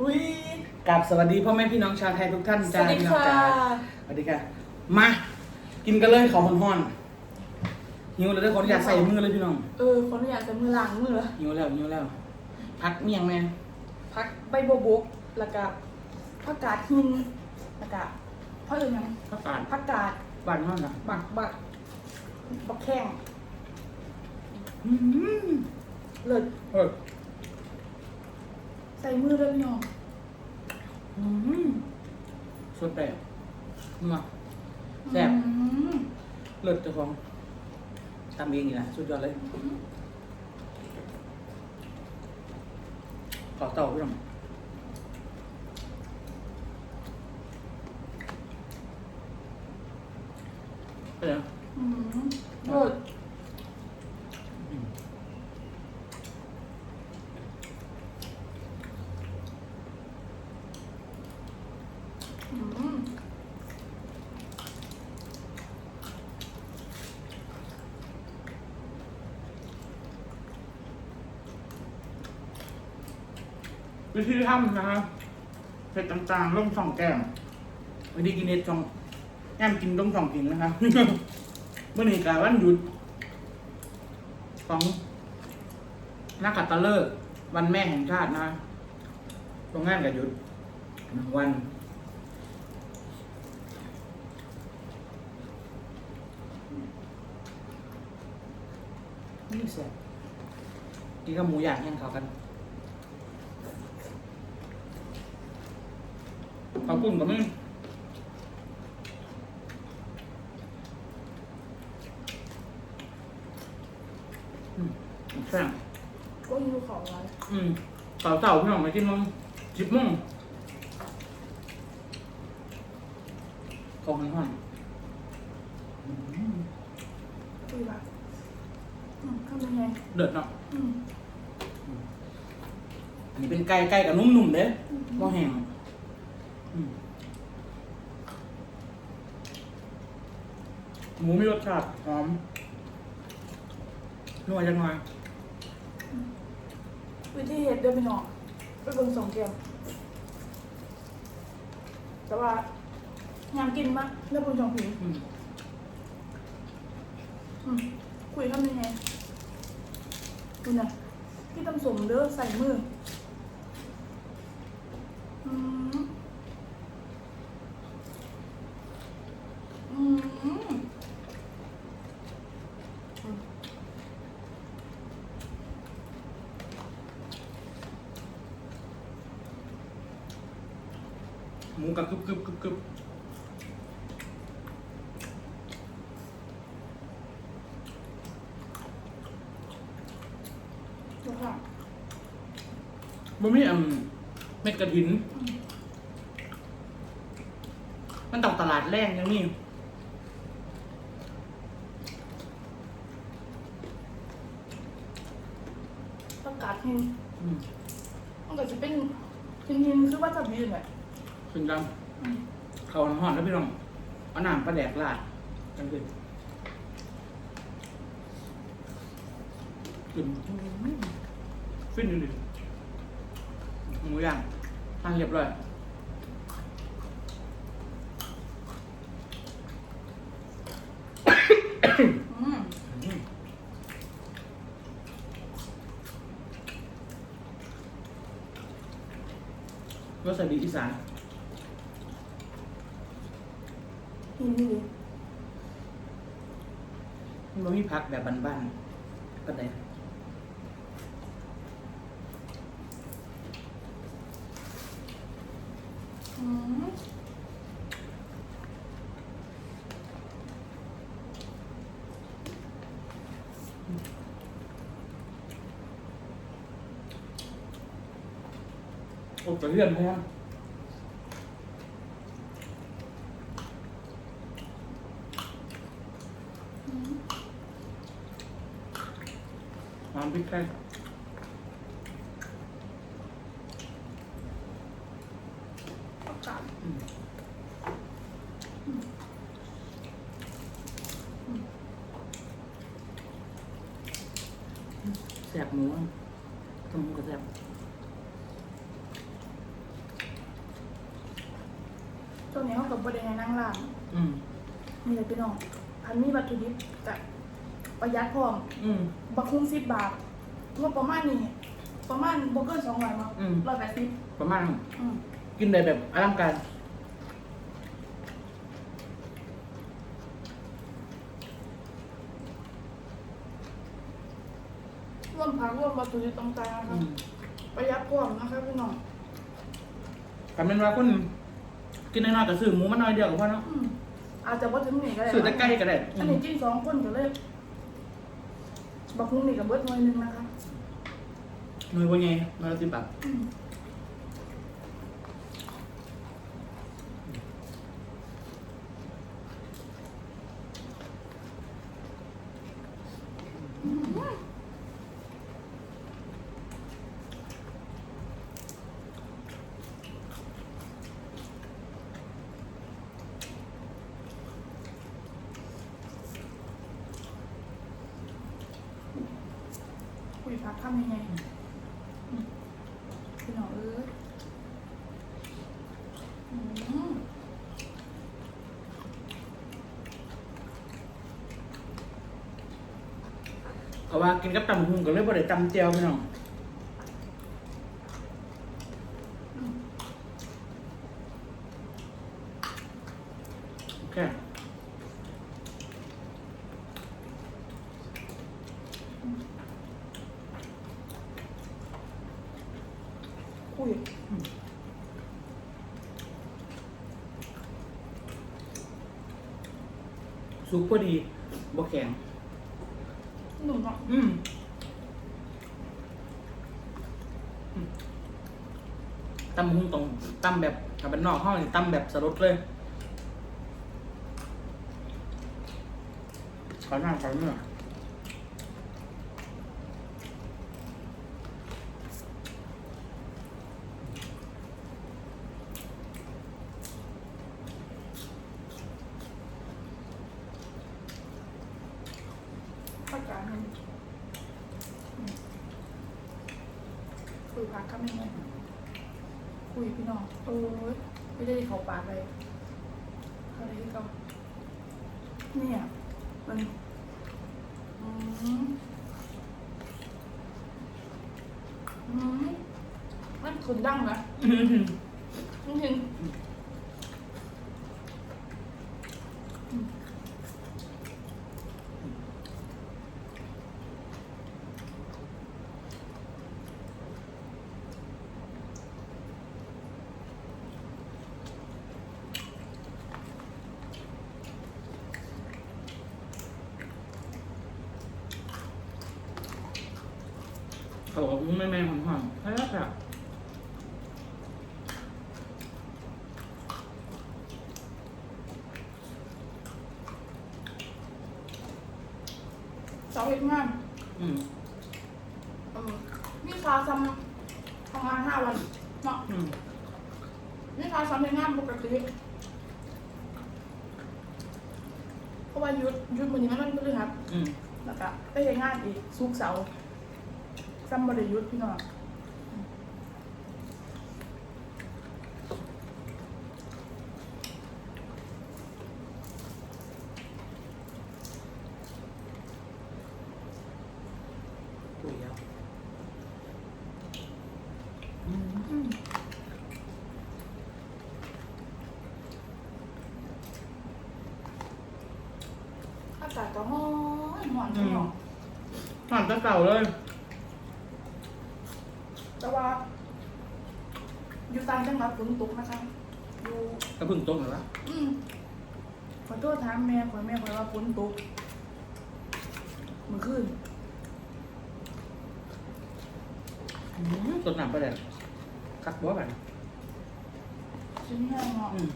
อุ้ยกับสวัสดีพ่อแม่พี่น้องชาวไทยทุกท่านสจ้าวัสดีพี่น้องค่ะ จ้าสวัสดีค่ะ มา กินกันเลยของห่อนๆหิวเลยได้คนอยากใส่มือเลยพี่น้องเออ คนอยากจะมือล้างมือหิวแล้วหิวแล้ว พักเมี่ยงแม่พักใบโบวบกแล้วก็ผักกาดหินแล้วก็ผักอื่นยังพักกาดผักกาดบ้านห้อนนะบักบักบักแข้งอืมเลิศเออใส่มือเลยพี่น้องอืมสดแต่มาแซ่บอืมเลิศเจ้าของทำเองนี่แหละสุดยอดเลยขอเต่าพี่น้องไปเลยอืมเลิศ วิธีทำนะครับเผ็ดต่างๆลงสองแก้มวิธีกินเห็ดสองแอมกินต้มสองกินนะครับเมื่อนี้กาวันหยุด ของนักขัตฤกษ์วันแม่แห่งชาตินะโรงงานกับหยุดหนึ่งวันนี่เสียกินกับหมูย่างแห้งเขากัน ข้าวปุ้นกับมึงอืมแซ่บก็หิวของไว้อืมเต่าเต่าพี่น้องมากินมั้งสิบโมงของมันห้อนอืมคุยละอืมทำยังไงเดือดเนาะอืมอันนี้เป็นไก่ไก่กับนุ่มๆเด้บ่แห้งอืม หมูมีรสชาติหอมนัวจังหน่อยวิธีเห็ดเดินไปหนอกไปเบิ่งสองเกมแต่ว่างานกินมากเลือกบนสองผีอืมอืมคุยทำยังไงคุณน่ะพี่ตำสมเด้อใส่มือ อืมอืม หมูกับกรึบกรึบกรึบกรึบ เดี๋ยวค่ะ บ่มีอันเม็ดกระถิน มันตอกตลาดแรงอย่างนี้ประกาศเฮงอืมมันก็จะเป็นเฮงเฮงคือว่าจะยืนแหละขึ้นดำเขาห่อนแล้วพี่น้องเอาน้ำปลาแดกลาดกันขึ้นขึ้นฟินอยู่ดิ หมูย่างทานเรียบร้อยอืมอืมรสชาติดีอีสานเฮงนี่ดิมันบ่มีผักแบบบ้านๆก็ได้ อืมโอ้กระเแซ่บหมูต้มหมูกระแสบตัวนี้เขากับบริเวณนั่งร้านอืมนี่เลยพี่น้องพันมีวัตถุดิบกับประหยัดพร้อมอืมบะคุ้งสิบบาทงบประมาณนี้ประมาณบวกเกินสองร้อยมั้งอืมร้อยแปดสิบประมาณ อืม กินได้แบบอลังการ ร่วมพักร่วมวัตถุดิบต่างๆนะคะอืมประหยัดพร้อมนะคะพี่น้องกำเป็นว่าคนกินน้อยๆก็ซื้อหมูมาหน่อยเดียวก็พอเนาะอืมอาจจะว่าถึงนี่ก็ได้ซื้อแต่ไก่ก็ได้อือันมนี้จิ้นสองคนก็เลยบักคุ้งนี่กับเบิร์ดหน่วยหนึงนะคะหน่วยบ่ใหญ่หน่วยละสิบบาท อืม คุยพักทำยังไงอืมพี่น้องเอ้ยอืมเอาว่ากินกับตำหุ่งก็เลยบ่ได้ตำเจียวพี่น้องโอเค คุยสุกพอดีบ่แข็งหนุ่มเนาะอืมอืมตำหุงตรงตำแบบกับเป็นนอกห้องนี่ตำแบบสลดเลยขอหน้าขอเนื้อ ข้าวจานมันอืมคุยพักทำยังไงคุยพี่น้องโออไม่ได้เขาปากเลยอะไรที่เขาเนี่ยมันอืมอืมมันขุณดังนะอื้อหือจริงๆ เขาบอกว่าแม่แม่หอมหอมใช่แล้วค่ะเสาเอกงานอืมเออนี่คาทำทำงานห้าวันเนาะอืมนี่คาทำในงานปกติเพราะว่าหยุดหยุดวันนี้มันมันพฤหัสอืมแล้วก็ไปเฮ็ดงานอีกสุกร์เสาร์ ซ้ำบ่ได้หยุดพี่น้องปุ๋ยแล้วอืมอืมอากาศก็ร้อนร้อนพี่น้องหอมตะเก่าเลย แต่ว่า อยู่ต่างจัง หวัดฝนตกนะคะอยู่กระพึ่งต้มเหรอวะอืมขอโทษถามแม่ขอแม่ขอว่าฝนตกเมื่อคืนอืมสดน้ำไปเลยคักบัวไป ชิ้นแห้งเนาะ อืม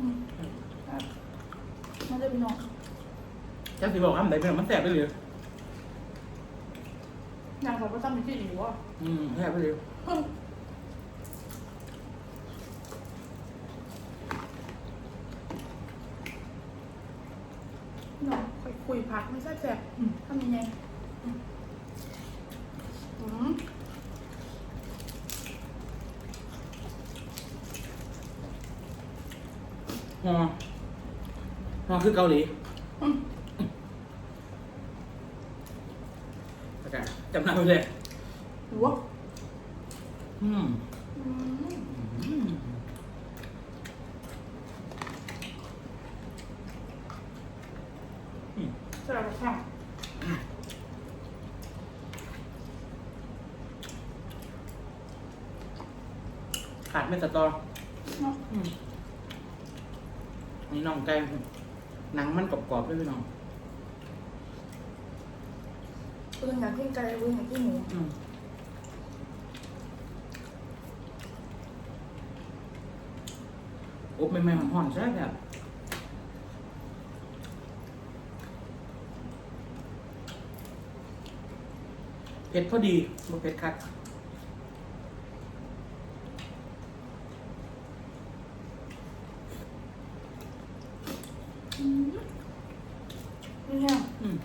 อืมครับมันจะเป็นน้อง จังสิ บอกคำไหนเป็นมันแสบไปเลยนางเขอประจำอยู่ที่ดีวะอืมแสบไปเลยเพี่น้องค่อยคุยผักไม่ใช่แสบอืมทำยังไงอืมอืมฮอฮอคือเกาหลี อืม โอเค จำหน้าไปเลยหัวอืมอืมอืมอืมสลับกับข้าวขาดไม่สตอเนาะ อืมนี่น้องไก่หนังมันกรอบๆด้วยพี่น้อง เพื่อนอยากกินไก่เพื่อยากกินหมูอืมอบไม่ไม่หอมๆใช่แบบเผ็ดพอดีบ่เผ็ดคัก อืมนี่ไง อืม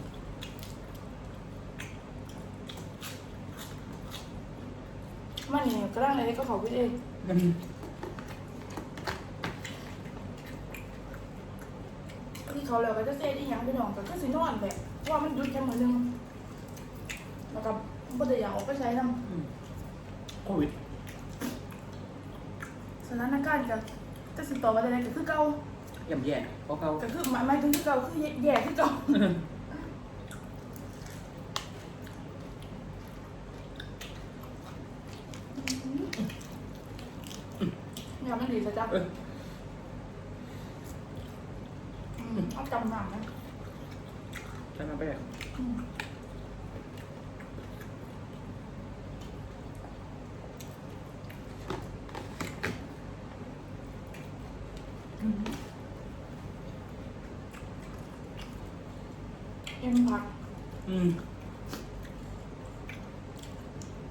มันนี่ก็ร่างอะไรก็เขาพี่เอง อืม ที่เขาแล้วก็จะเซ่ที่ยังพี่น้องก็คือสินอนแหละเพราะว่า มันหยุดแค่มื้อนึงแล้วก็บ่ได้อยากออกไปใช้นำอืมโควิดสถานการณ์ก็จะสิต่อไปได้ก็คือเก่าย่ำแย่เพราะเขาก็คือหมายหมายถึงคือเก่าคือแย่คือเก่าเนี่ยมันดีซะจ้ะเอออืมเอาจำหนังนะใช่ไหมไปอืมอืมเอ็มผักอืม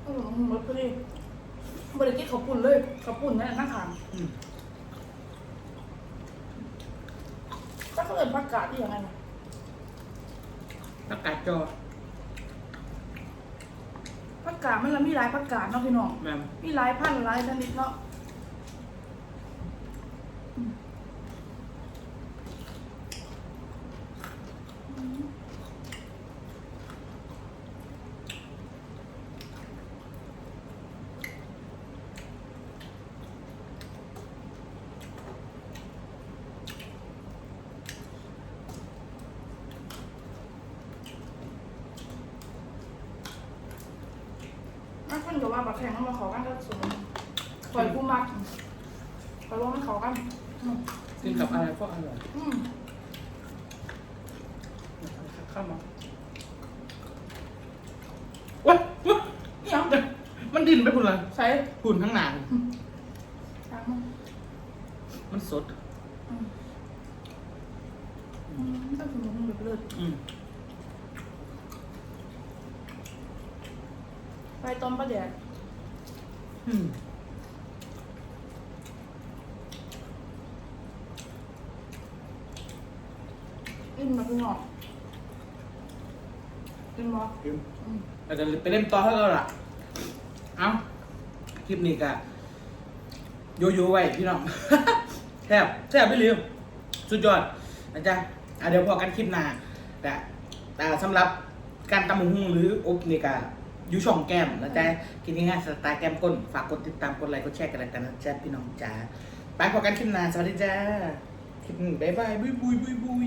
เออมึงรถ พอดีบริกิตเขาวปุ่นเลยเขาวปุ่นนั่นนั่งขางอืม ถ้าเขาเอินผักกาดที่ยังไงนะแล้วกาดจอผักกาดมันละมีหลายผักกาดเนาะพี่น้องแม่มมีหลายพันหลายชนิดเนาะ นขึ้นกับว่าบักแข่งมันมาขอกันก็สูงคอยผู้มักคอยว่ามันเขากันอืมกินกับอะไรก็อร่อยอืมเข้ามาว้ายว้ายนี่ยังมันดินไปพุ่นเลยใส่พุ่นข้างหน้าตามมามันสดอืมอืมต้องถึงมึงแบบเลือด อืม ไปต้มปลาแดดอืมอิ่มนะพี่น้องอิ่มบ่กินอืมแล้วก็ไปเล่นต่อให้เราล่ะ เอ้า คลิปนี้ก็โยโย่ไว้พี่น้องแซ่บแซ่บไปเร็วสุดยอดนะจ๊ะอะเดี๋ยวพอกันคลิปหน้าแต่แต่สำหรับการตำมุงหรืออบนี่ก็อ ยูช่องแก้มนะจ๊ะกินง่ายๆสไตล์แก้มก้น ฝากกดติดตามกดไลค์กดแชร์กันแล้วกันนะจ๊ะพี่น้องจ๋าไปพอกันคลิปหน้าสวัสดีจ้าคลิปนี้บ๊ายบายบุยบุยบุยบุย